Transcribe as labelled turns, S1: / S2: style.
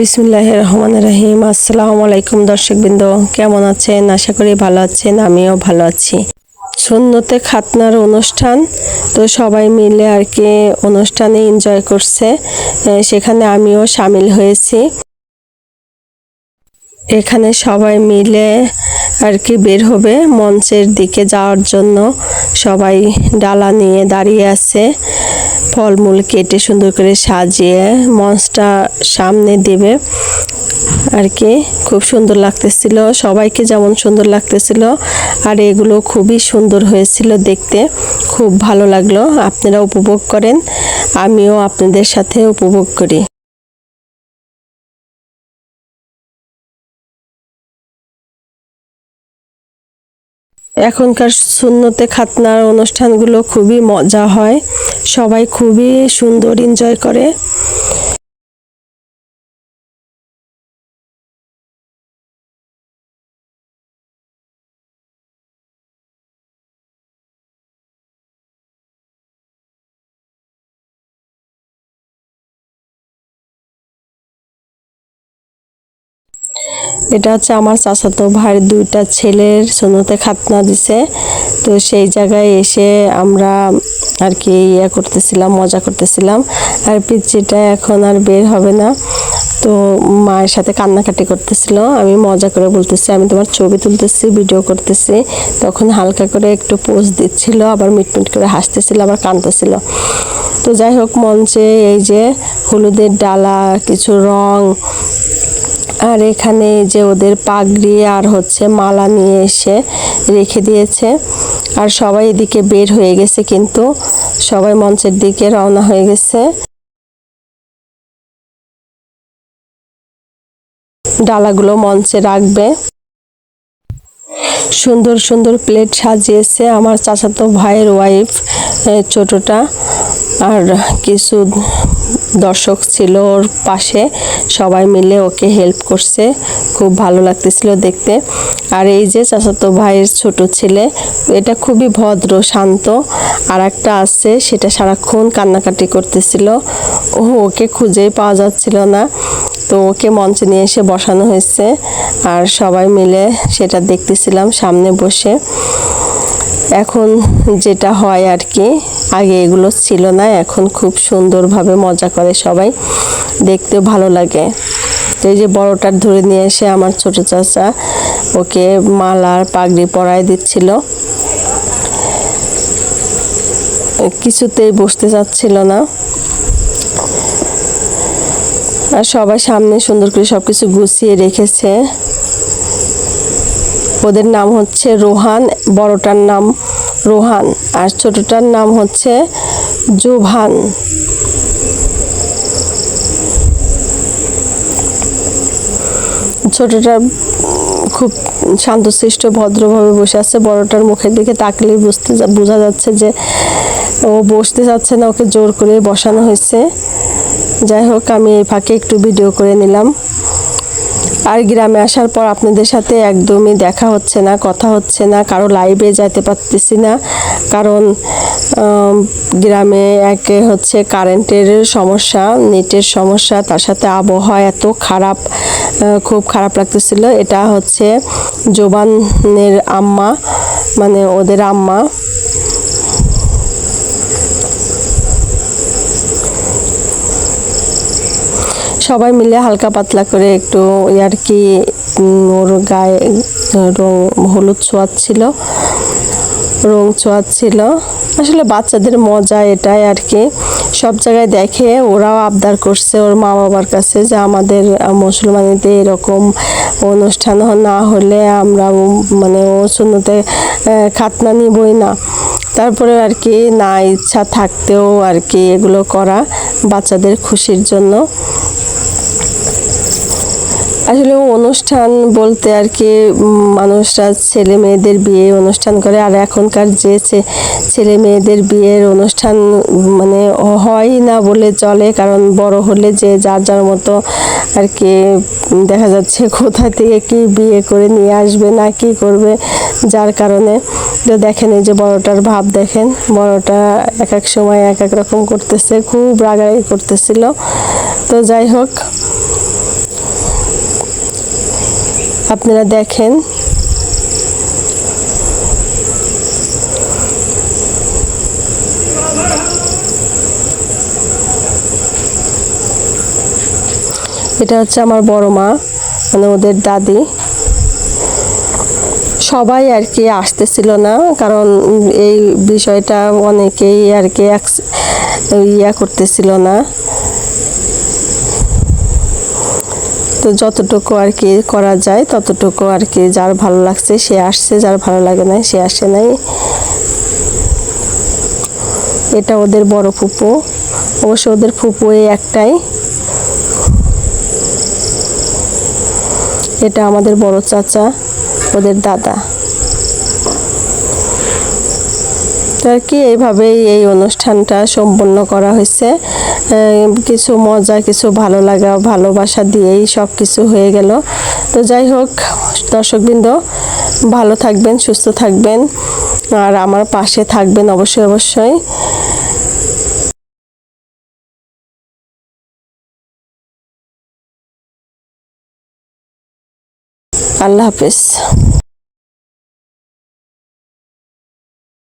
S1: বিসমুল্লাহ রহমান রহিম। আসসালামু আলাইকুম দর্শকবৃন্দ, কেমন আছেন? আশা করি ভালো আছেন, আমিও ভালো আছি। সুন্নতে খাতনার অনুষ্ঠান, তো সবাই মিলে আর কি অনুষ্ঠানে এনজয় করছে। সেখানে আমিও সামিল হয়েছি। এখানে সবাই মিলে আর কি বের হবে মঞ্চের দিকে যাওয়ার জন্য। সবাই ডালা নিয়ে দাঁড়িয়ে আছে। ফলমূল কেটে সুন্দর করে সাজিয়ে মঞ্চটা সামনে দেবে। আর কি, খুব সুন্দর লাগতেছিল। সবাইকে যেমন সুন্দর লাগতেছিল, আর এগুলো খুবই সুন্দর হয়েছিল দেখতে। খুব ভালো লাগল। আপনারা উপভোগ করেন। আমিও আপনাদের সাথে উপভোগ করি। এখনকার সুন্নতে খাতনার অনুষ্ঠানগুলো খুবই মজা হয়। সবাই খুবই সুন্দর এনজয় করে। এটা হচ্ছে আমার চাচাতো ভাইয়ের দুইটা ছেলের সোনোতে খাতনা দিছে। তো সেই জায়গায় এসে আমরা আর কি ইয়ে করতেছিলাম, মজা করতেছিলাম। আর পিচিটা এখন আর বের হবে না। তো মায়ের সাথে কান্নাকাটি করতেছিল। আমি মজা করে বলতেছি, আমি তোমার ছবি তুলতেছি ভিডিও করতেছি। তখন হালকা করে একটু পোজ দিচ্ছিল, আবার মিটমিট করে হাসতেছিল, আবার কাঁদতেছিল। তো যাই হোক, মঞ্চে এই যে হলুদের ডালা, কিছু রং আর এখানে যে ওদের পাগড়ি আর হচ্ছে মালা নিয়ে এসে রেখে দিয়েছে। আর সবাই এদিকে বের হয়ে গেছে কিন্তু। সবাই মঞ্চের দিকে রওনা হয়ে গেছে। ডালাগুলো মঞ্চে রাখবে। সুন্দর সুন্দর প্লেট সাজিয়েছে আমার চাচাতো ভাইয়ের ওয়াইফ ছোটটা। আর কিছু দর্শক ছিল ওর পাশে। সবাই মিলে ওকে হেল্প করছে। খুব ভালো লাগতেছিল দেখতে। আর এই যে চাচাতো ভাইয়ের ছোট ছেলে, এটা খুবই ভদ্র, শান্ত। আর একটা আছে, সেটা সারাক্ষণ কান্নাকাটি করতেছিল। ও ওকে খুঁজেই পাওয়া যাচ্ছিল না। তো ওকে মঞ্চে নিয়ে এসে বসানো হয়েছে। আর সবাই মিলে সেটা দেখতেছিলাম সামনে বসে। এখন যেটা হয় আর কি, আগে এগুলো ছিল না, এখন খুব সুন্দরভাবে মজা করে সবাই। দেখতেও ভালো লাগে। তো এই যে বড়টার ধরে নিয়ে এসে আমার ছোট চাচা ওকে মালার পাগড়ি পরায় দিচ্ছিল। কিছুতেই বসতে চাচ্ছিল না। আর সবাই সামনে সুন্দর করে সব কিছু গুছিয়ে রেখেছে। ওদের নাম হচ্ছে রোহান, বড়টার নাম রোহান, আর ছোটটার নাম হচ্ছে জোভান। ছোটটা খুব শান্তশিষ্ট, ভদ্রভাবে বসে আছে, বড়টার মুখের দিকে তাকলেই বুঝতে বোঝা যাচ্ছে যে ও বসতে যাচ্ছে না, ওকে জোর করে বসানো হয়েছে। যাই হোক, আমি এই ফাঁকে একটু ভিডিও করে নিলাম। আর গ্রামে আসার পর আপনাদের সাথে একদমই দেখা হচ্ছে না, কথা হচ্ছে না, কারও লাইভে যেতে পারতেছি না। কারণ গ্রামে একে হচ্ছে কারেন্টের সমস্যা নেটের সমস্যা, তার সাথে আবহাওয়া এত খারাপ খুব খারাপ লাগতেছিল। এটা হচ্ছে জোবানের আম্মা মানে ওদের আম্মা। সবাই মিলে হালকা পাতলা করে একটু আর কি ওর গায়ে রং হলুদ ছোঁয়াচ্ছিল রং ছোঁয়াচ্ছিল আসলে বাচ্চাদের মজা এটাই আর কি। সব জায়গায় দেখে ওরাও আবদার করছে ওর মা বাবার কাছে যে আমাদের মুসলমানিতে এরকম অনুষ্ঠান না হলে আমরা মানে ও শূন্যতে খাতনা নিবই না। তারপরে আর কি না ইচ্ছা থাকতেও আর কি এগুলো করা বাচ্চাদের খুশির জন্য। আসলে অনুষ্ঠান বলতে আর কি মানুষরা ছেলে মেয়েদের বিয়ে অনুষ্ঠান করে, আর এখনকার যে ছেলে মেয়েদের বিয়ের অনুষ্ঠান মানে হয় না বলে চলে, কারণ বড় হলে যে যার যার মতো আর কি, দেখা যাচ্ছে কোথা থেকে কি বিয়ে করে নিয়ে আসবে না কি করবে, যার কারণে। তো দেখেন এই যে বড়টার ভাব দেখেন, বড়টা এক এক সময় এক এক রকম করতেছে, খুব রাগারাগি করতেছিল। তো যাই হোক আপনারা দেখেন। এটা হচ্ছে আমার বড় মা মানে ওদের দাদি। সবাই আর কি আসতেছিল না, কারণ এই বিষয়টা অনেকেই আর কি ইয়া করতেছিল না। তো যতটুকু আর কি করা যায়, ততটুকু আর কি যার ভালো লাগছে সে আসছে, যার ভালো লাগে নাই সে আসে নাই। এটা ওদের বড় ফুপু। অবশ্য ওদের ফুপু এই একটাই। এটা আমাদের বড় চাচা, ওদের দাদা। তো আর কি, এইভাবেই এই অনুষ্ঠানটা সম্পন্ন করা হয়েছে। কিছু মজা, কিছু ভালো লাগা, ভালোবাসা দিয়েই সব কিছু হয়ে গেল। তো যাই হোক, দর্শকবৃন্দ, ভালো থাকবেন, সুস্থ থাকবেন, আর আমার পাশে থাকবেন অবশ্যই অবশ্যই। আল্লাহ হাফেজ।